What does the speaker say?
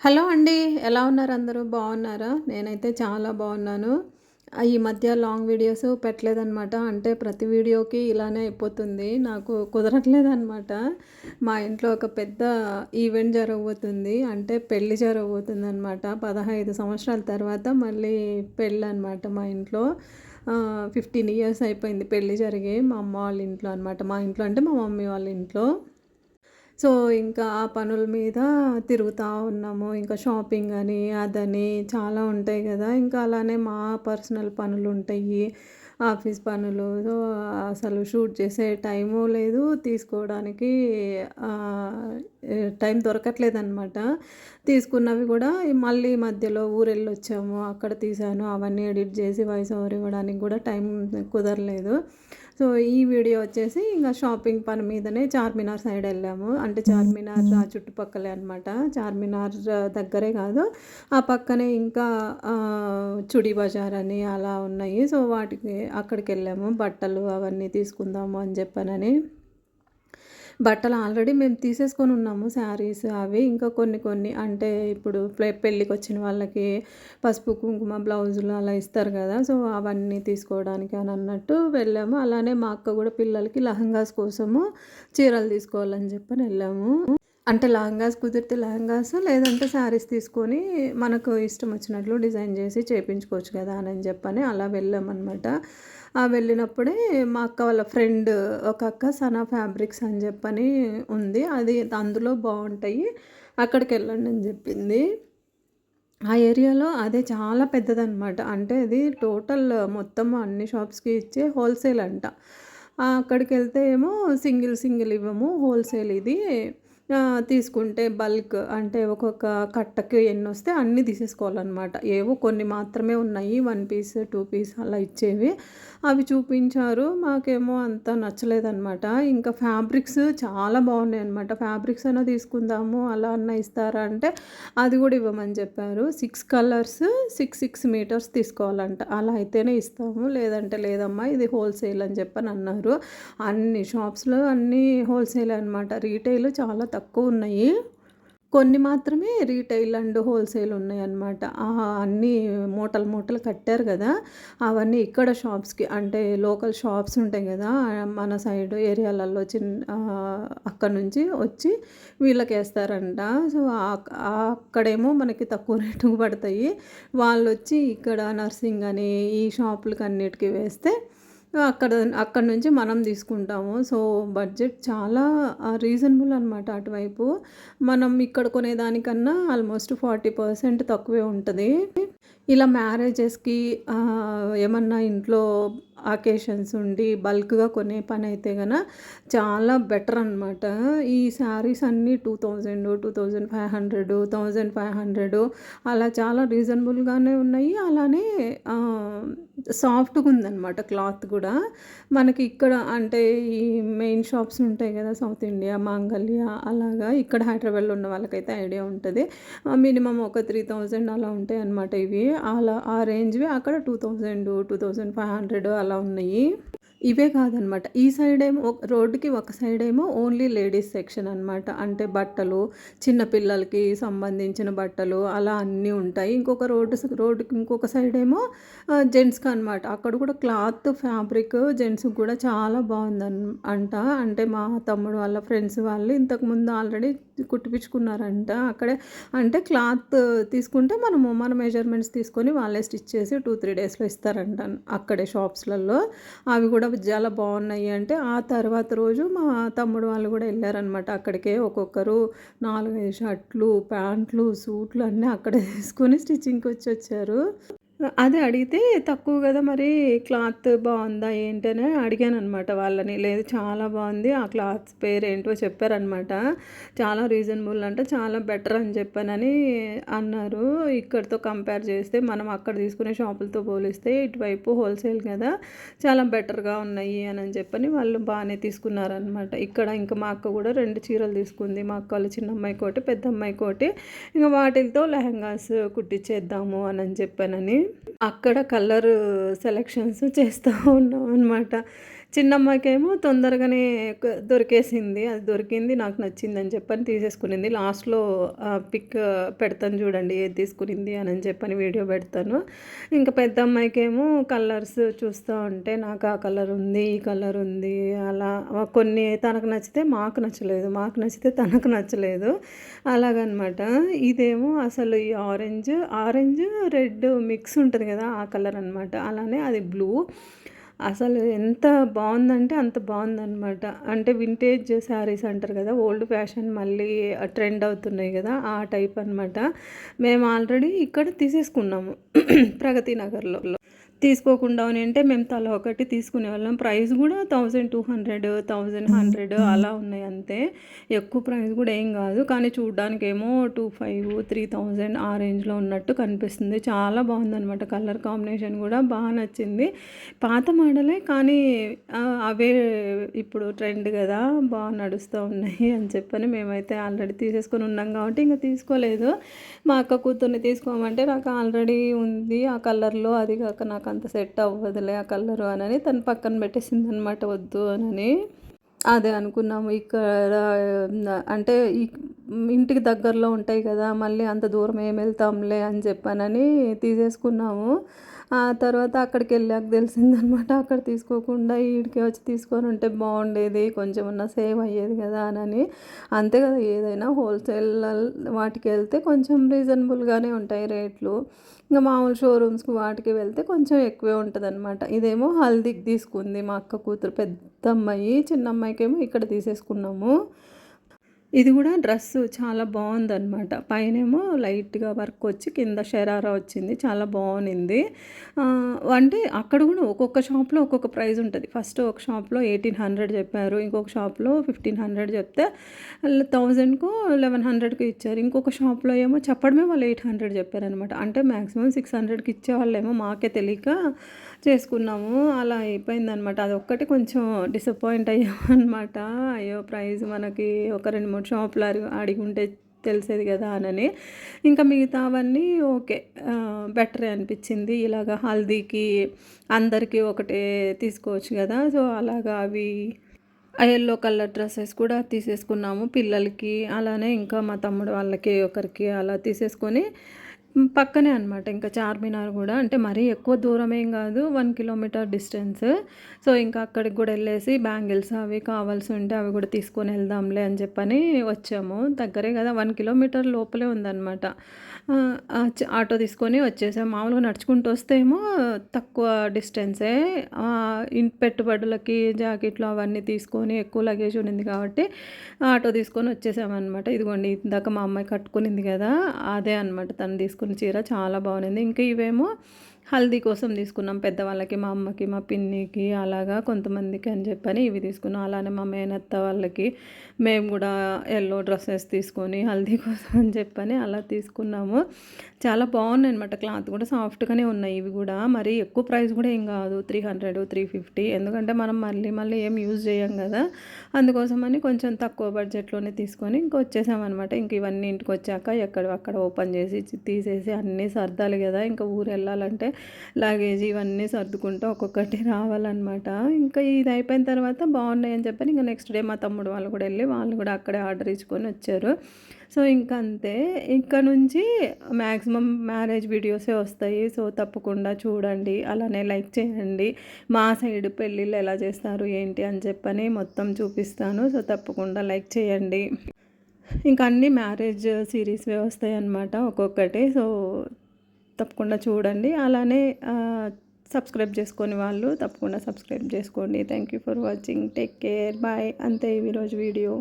Hello అండి ఎలా ఉన్నారు అందరూ? బాగున్నారా? నేనైతే చాలా బాగున్నాను. ఈ మధ్య లాంగ్ వీడియోస్ పెట్టలేదన్నమాట. అంటే ప్రతి వీడియోకి ఇలానే అయిపోతుంది. నాకు కుదరట్లేదన్నమాట. మా ఇంట్లో ఒక పెద్ద ఈవెంట్ జరగబోతుంది. అంటే పెళ్ళి జరగబోతుంది అనమాట పదహైదు సంవత్సరాల తర్వాత మళ్ళీ పెళ్ళి అనమాట మా ఇంట్లో. ఫిఫ్టీన్ ఇయర్స్ అయిపోయింది పెళ్ళి జరిగి మా అమ్మ వాళ్ళ ఇంట్లో అనమాట మా ఇంట్లో అంటే మా మమ్మీ వాళ్ళ ఇంట్లో. సో ఇంకా ఆ పనుల మీద తిరుగుతూ ఉన్నాము. ఇంకా షాపింగ్ అని అదని చాలా ఉంటాయి కదా. ఇంకా అలానే మా పర్సనల్ పనులు ఉంటాయి. ఆఫీస్ పనులు సో అసలు షూట్ చేసే టైము లేదు. తీసుకోవడానికి టైం దొరకట్లేదు అనమాట తీసుకున్నవి కూడా మళ్ళీ మధ్యలో ఊరెళ్ళి వచ్చాము అక్కడ తీసాను అవన్నీ ఎడిట్ చేసి వాయిస్ ఓవర్ ఇవ్వడానికి కూడా టైం కుదరలేదు. సో ఈ వీడియో వచ్చేసి ఇంకా షాపింగ్ పని మీదనే చార్మినార్ సైడ్ వెళ్ళాము. అంటే చార్మినార్ ఆ చుట్టుపక్కలే అనమాట చార్మినార్ దగ్గరే కాదు ఆ పక్కనే ఇంకా చుడి బజార్ అని అలా ఉన్నాయి. సో వాటికి అక్కడికి వెళ్ళాము బట్టలు అవన్నీ తీసుకుందాము అని చెప్పానని. బట్టలు ఆల్రెడీ మేము తీసేసుకొని ఉన్నాము శారీస్ అవి. ఇంకా కొన్ని కొన్ని అంటే ఇప్పుడు పెళ్ళికి వచ్చిన వాళ్ళకి పసుపు కుంకుమ బ్లౌజులు అలా ఇస్తారు కదా. సో అవన్నీ తీసుకోవడానికి అని అన్నట్టు వెళ్ళాము. అలానే మా అక్క కూడా పిల్లలకి లహంగాస్ కోసము చీరలు తీసుకోవాలని చెప్పని వెళ్ళాము. అంటే లహంగాస్ కుదిరితే లహంగాస్ లేదంటే శారీస్ తీసుకొని మనకు ఇష్టం వచ్చినట్లు డిజైన్ చేసి చేయించుకోవచ్చు కదా అని చెప్పని అలా వెళ్ళామన్నమాట. ఆ వెళ్ళినప్పుడే మా అక్క వాళ్ళ ఫ్రెండ్ ఒక అక్క సనా ఫ్యాబ్రిక్స్ అని చెప్పని ఉంది. అది అందులో బాగుంటాయి అక్కడికి వెళ్ళండి అని చెప్పింది. ఆ ఏరియాలో అదే చాలా పెద్దదనమాట అంటే అది టోటల్ మొత్తం అన్ని షాప్స్కి ఇచ్చే హోల్సేల్ అంట. అక్కడికి వెళ్తే ఏమో సింగిల్ సింగిల్ ఇవ్వము హోల్సేల్ ఇది. తీసుకుంటే బల్క్ అంటే ఒక్కొక్క కట్టకి ఎన్ని వస్తే అన్నీ తీసేసుకోవాలన్నమాట. ఏవో కొన్ని మాత్రమే ఉన్నాయి వన్ పీస్ టూ పీస్ అలా ఇచ్చేవి. అవి చూపించారు మాకేమో అంత నచ్చలేదన్నమాట. ఇంకా ఫ్యాబ్రిక్స్ చాలా బాగున్నాయి అనమాట ఫ్యాబ్రిక్స్ అయినా తీసుకుందాము అలా అన్న ఇస్తారా అంటే అది కూడా ఇవ్వమని చెప్పారు. Six colours six six metres తీసుకోవాలంట. అలా అయితేనే ఇస్తాము. లేదంటే లేదమ్మా ఇది హోల్సేల్ అని చెప్పని అన్నారు. అన్ని షాప్స్లో అన్నీ హోల్సేల్ అనమాట రీటైల్ చాలా తక్కువ ఉన్నాయి. కొన్ని మాత్రమే రీటైల్ అండ్ హోల్సేల్ ఉన్నాయి అన్నమాట. అన్నీ మూటలు మూటలు కట్టారు కదా. అవన్నీ ఇక్కడ షాప్స్కి అంటే లోకల్ షాప్స్ ఉంటాయి కదా. మన సైడ్ ఏరియాలలో చిన్న అక్కడ నుంచి వచ్చి వీళ్ళకి వేస్తారంట సో అక్కడేమో మనకి తక్కువ రేటుకు పడతాయి. వాళ్ళు వచ్చి ఇక్కడ నర్సింగ్ అని ఈ షాపులకి అన్నిటికీ వేస్తే అక్కడ అక్కడ నుంచి మనం తీసుకుంటాము. సో బడ్జెట్ చాలా రీజనబుల్ అనమాట అటువైపు. మనం ఇక్కడ కొనేదానికన్నా ఆల్మోస్ట్ ఫార్టీ పర్సెంట్ తక్కువే ఉంటుంది. ఇలా మ్యారేజెస్కి ఏమన్నా ఇంట్లో అకేషన్స్ ఉండి బల్క్గా కొనే పని అయితే గన చాలా బెటర్ అనమాట ఈ శారీస్ అన్నీ two thousand two thousand five hundred thousand five hundred అలా చాలా రీజనబుల్గానే ఉన్నాయి. అలానే సాఫ్ట్గా ఉందన్నమాట క్లాత్ కూడా. మనకి ఇక్కడ అంటే ఈ మెయిన్ షాప్స్ ఉంటాయి కదా సౌత్ ఇండియా మాంగళ్య అలాగా. ఇక్కడ హైదరాబాద్లో ఉన్న వాళ్ళకైతే ఐడియా ఉంటుంది. మినిమం ఒక త్రీ థౌజండ్ అలా ఉంటాయి అన్నమాట ఇవి. అలా ఆ రేంజ్వి అక్కడ two thousand two thousand five hundred అలా ఉన్నాయి. ఇవే కాదనమాట. ఈ సైడ్ ఏమో ఒక- రోడ్డుకి ఒక సైడ్ ఏమో ఓన్లీ లేడీస్ సెక్షన్ అనమాట అంటే బట్టలు చిన్నపిల్లలకి సంబంధించిన బట్టలు అలా అన్నీ ఉంటాయి. ఇంకొక రోడ్డు రోడ్డుకి ఇంకొక సైడ్ ఏమో జెంట్స్కి అనమాట అక్కడ కూడా క్లాత్ ఫ్యాబ్రిక్ జెంట్స్కి కూడా చాలా బాగుందన్ అంట. అంటే మా తమ్ముడు వాళ్ళ ఫ్రెండ్స్ వాళ్ళు ఇంతకుముందు ఆల్రెడీ కుట్టిపించుకున్నారంట అక్కడే అంటే క్లాత్ తీసుకుంటే మనము మన మెజర్మెంట్స్ తీసుకొని వాళ్ళే స్టిచ్ చేసి టూ త్రీ డేస్లో ఇస్తారంట అక్కడే షాప్స్లలో. అవి కూడా చాలా బాగున్నాయి అంటే ఆ తర్వాత రోజు మా తమ్ముడు వాళ్ళు కూడా వెళ్ళారనమాట అక్కడికే ఒక్కొక్కరు నాలుగైదు షర్ట్లు ప్యాంట్లు సూట్లు అన్నీ అక్కడే తీసుకొని స్టిచ్చింగ్కి వచ్చి వచ్చారు. అదే అడిగితే తక్కువ కదా మరి క్లాత్ బాగుందా ఏంటని అడిగాను అనమాట వాళ్ళని. లేదు చాలా బాగుంది. ఆ క్లాత్ పేరు ఏంటో చెప్పారనమాట చాలా రీజనబుల్ అంటే చాలా బెటర్ అని చెప్పానని అన్నారు. ఇక్కడితో కంపేర్ చేస్తే మనం అక్కడ తీసుకునే షాపులతో పోలిస్తే ఇటువైపు హోల్సేల్ కదా చాలా బెటర్గా ఉన్నాయి అని అని చెప్పని వాళ్ళు బాగానే తీసుకున్నారనమాట ఇక్కడ ఇంకా మా అక్క కూడా రెండు చీరలు తీసుకుంది. మా అక్క వాళ్ళ చిన్న అమ్మాయి కోటి పెద్ద అమ్మాయి కోటి. ఇంకా వాటితో లెహంగాస్ కుట్టించేద్దాము అని అని చెప్పానని అక్కడ కలర్ సెలెక్షన్స్ చేస్తూ ఉన్నాం అనమాట చిన్నమ్మాయికేమో తొందరగానే దొరికేసింది. అది దొరికింది నాకు నచ్చింది అని చెప్పని తీసేసుకునింది. లాస్ట్లో పిక్ పెడతాను చూడండి ఏది తీసుకునింది అని అని చెప్పని వీడియో పెడతాను. ఇంకా పెద్ద అమ్మాయికేమో కలర్స్ చూస్తూ ఉంటే నాకు ఆ కలర్ ఉంది ఈ కలర్ ఉంది అలా కొన్ని తనకు నచ్చితే మాకు నచ్చలేదు మాకు నచ్చితే తనకు నచ్చలేదు. అలాగనమాట. ఇదేమో అసలు ఈ ఆరెంజ్ ఆరెంజ్ రెడ్ మిక్స్ ఉంటుంది కదా ఆ కలర్ అనమాట. అలానే అది బ్లూ. అసలు ఎంత బాగుందంటే అంత బాగుందనమాట అంటే వింటేజ్ శారీస్ అంటారు కదా ఓల్డ్ ఫ్యాషన్ మళ్ళీ ట్రెండ్ అవుతున్నాయి కదా ఆ టైప్ అనమాట మేము ఆల్రెడీ ఇక్కడ తీసేసుకున్నాము ప్రగతి నగర్లో. తీసుకోకుండా అని అంటే మేము తల ఒకటి తీసుకునే వాళ్ళం. ప్రైస్ కూడా thousand two hundred thousand hundred అలా ఉన్నాయి అంతే. ఎక్కువ ప్రైస్ కూడా ఏం కాదు. కానీ చూడడానికి ఏమో టూ ఫైవ్ త్రీ థౌజండ్ ఆ రేంజ్లో ఉన్నట్టు కనిపిస్తుంది. చాలా బాగుందన్నమాట కలర్ కాంబినేషన్ కూడా. బాగా నచ్చింది. పాత మోడలే కానీ అవే ఇప్పుడు ట్రెండ్ కదా బాగా నడుస్తూ ఉన్నాయి అని చెప్పని మేమైతే ఆల్రెడీ తీసేసుకొని ఉన్నాం కాబట్టి ఇంకా తీసుకోలేదు. మా అక్క కూతుర్ని తీసుకోమంటే నాకు ఆల్రెడీ ఉంది ఆ కలర్లో. అది కాక నాకు అంత సెట్ అవ్వదులే ఆ కలరు అని తను పక్కన పెట్టేసింది అనమాట వద్దు అని అదే అనుకున్నాము ఇక్కడ అంటే ఇంటికి దగ్గరలో ఉంటాయి కదా మళ్ళీ అంత దూరం ఏం వెళ్తాంలే అని చెప్పానని తీసేసుకున్నాము. ఆ తర్వాత అక్కడికి వెళ్ళాక తెలిసిందనమాట. అక్కడ తీసుకోకుండా ఈడికి వచ్చి తీసుకొని ఉంటే బాగుండేది కొంచెం ఉన్న సేవ్ అయ్యేది కదా అని అంతే కదా ఏదైనా హోల్సేల్ వాటికి వెళ్తే కొంచెం రీజనబుల్గానే ఉంటాయి రేట్లు. ఇంకా మామూలు షోరూమ్స్కి వాటికి వెళ్తే కొంచెం ఎక్కువే ఉంటుంది అనమాట ఇదేమో హల్దీకి తీసుకుంది మా అక్క కూతురు పెద్ద అమ్మాయి చిన్న అమ్మాయికేమో ఇక్కడ తీసేసుకున్నాము. ఇది కూడా డ్రెస్ చాలా బాగుందన్నమాట. పైనేమో లైట్గా వర్క్ వచ్చి కింద షరారా వచ్చింది. చాలా బాగుంది. అంటే అక్కడ కూడా ఒక్కొక్క షాప్లో ఒక్కొక్క ప్రైస్ ఉంటుంది. ఫస్ట్ ఒక షాప్లో ఎయిటీన్ హండ్రెడ్ చెప్పారు. ఇంకొక షాప్లో ఫిఫ్టీన్ హండ్రెడ్ చెప్తే థౌజండ్కు లెవెన్ హండ్రెడ్కి ఇచ్చారు. ఇంకొక షాప్లో ఏమో చెప్పడమే వాళ్ళు ఎయిట్ హండ్రెడ్ చెప్పారనమాట అంటే మ్యాక్సిమం సిక్స్ హండ్రెడ్కి ఇచ్చేవాళ్ళేమో మాకే తెలియక చేసుకున్నాము. అలా అయిపోయిందనమాట అది ఒక్కటి కొంచెం డిసప్పాయింట్ అయ్యామన్నమాట. అయ్యో ప్రైస్ మనకి ఒక రెండు మూడు షాపులు అడిగి ఉంటే తెలిసేది కదా అని ఇంకా మిగతా అవన్నీ ఓకే బెటరే అనిపించింది. ఇలాగ హల్దీకి అందరికీ ఒకటే తీసుకోవచ్చు కదా. సో అలాగా అవి ఎల్లో కలర్ డ్రెస్సెస్ కూడా తీసేసుకున్నాము పిల్లలకి. అలానే ఇంకా మా తమ్ముడు వాళ్ళకి ఒకరికి అలా తీసేసుకొని పక్కనే అనమాట ఇంకా చార్మినార్ కూడా. అంటే మరీ ఎక్కువ దూరం ఏం కాదు వన్ కిలోమీటర్ డిస్టెన్స్. సో ఇంకా అక్కడికి కూడా వెళ్ళేసి బ్యాంగిల్స్ అవి కావాల్సి ఉంటే అవి కూడా తీసుకొని వెళ్దాంలే అని చెప్పని వచ్చాము. దగ్గరే కదా వన్ కిలోమీటర్ లోపలే ఉందన్నమాట. ఆటో తీసుకొని వచ్చేసాం. మామూలుగా నడుచుకుంటూ వస్తే ఏమో తక్కువ డిస్టెన్సే. ఇన్ పెట్టుబడులకి జాకెట్లు అవన్నీ తీసుకొని ఎక్కువ లగేజ్ ఉన్నింది కాబట్టి ఆటో తీసుకొని వచ్చేసామన్నమాట. ఇదిగోండి ఇందాక మా అమ్మాయి కట్టుకునింది కదా అదే అనమాట తను తీసుకుని తీసుకున్న చీర చాలా బాగుంది. ఇంకా ఇవేమో హల్దీ కోసం తీసుకున్నాం పెద్దవాళ్ళకి మా అమ్మకి మా పిన్నికి అలాగా కొంతమందికి అని చెప్పని ఇవి తీసుకున్నాం. అలానే మా మేనత్త వాళ్ళకి మేము కూడా ఎల్లో డ్రెస్సెస్ తీసుకొని హల్దీ కోసం అని చెప్పని అలా తీసుకున్నాము. చాలా బాగున్నాయి అనమాట క్లాత్ కూడా సాఫ్ట్గానే ఉన్నాయి ఇవి కూడా. మరి ఎక్కువ ప్రైస్ కూడా ఏం కాదు త్రీ హండ్రెడ్ త్రీ ఫిఫ్టీ ఎందుకంటే మనం మళ్ళీ మళ్ళీ ఏం యూజ్ చేయం కదా. అందుకోసమని కొంచెం తక్కువ బడ్జెట్లోనే తీసుకొని ఇంక వచ్చేసామన్నమాట ఇంక ఇవన్నీ ఇంటికి వచ్చాక ఎక్కడ అక్కడ ఓపెన్ చేసి తీసేసి అన్నీ సర్దాలి కదా. ఇంకా ఊరు వెళ్ళాలంటే లగేజ్ ఇవన్నీ సర్దుకుంటూ ఒక్కొక్కటి రావాలన్నమాట. ఇంకా ఇది అయిపోయిన తర్వాత బాగున్నాయి అని చెప్పని ఇంకా నెక్స్ట్ డే మా తమ్ముడు వాళ్ళు కూడా వెళ్ళి వాళ్ళు కూడా అక్కడే ఆర్డర్ ఇచ్చుకొని వచ్చారు. సో ఇంకా అంతే. ఇంకా నుంచి మ్యాక్సిమం మ్యారేజ్ వీడియోసే వస్తాయి. సో తప్పకుండా చూడండి. అలానే లైక్ చేయండి. మా సైడ్ పెళ్ళిళ్ళు ఎలా చేస్తారు ఏంటి అని చెప్పని మొత్తం చూపిస్తాను. సో తప్పకుండా లైక్ చేయండి. ఇంకా అన్ని మ్యారేజ్ సిరీస్వే వస్తాయి అన్నమాట ఒక్కొక్కటి. సో తప్పకుండా చూడండి. అలానే సబ్స్క్రైబ్ చేసుకొని వాళ్ళు తప్పకుండా సబ్స్క్రైబ్ చేసుకోండి. Thank you for watching take care bye అంతే ఈరోజు వీడియో.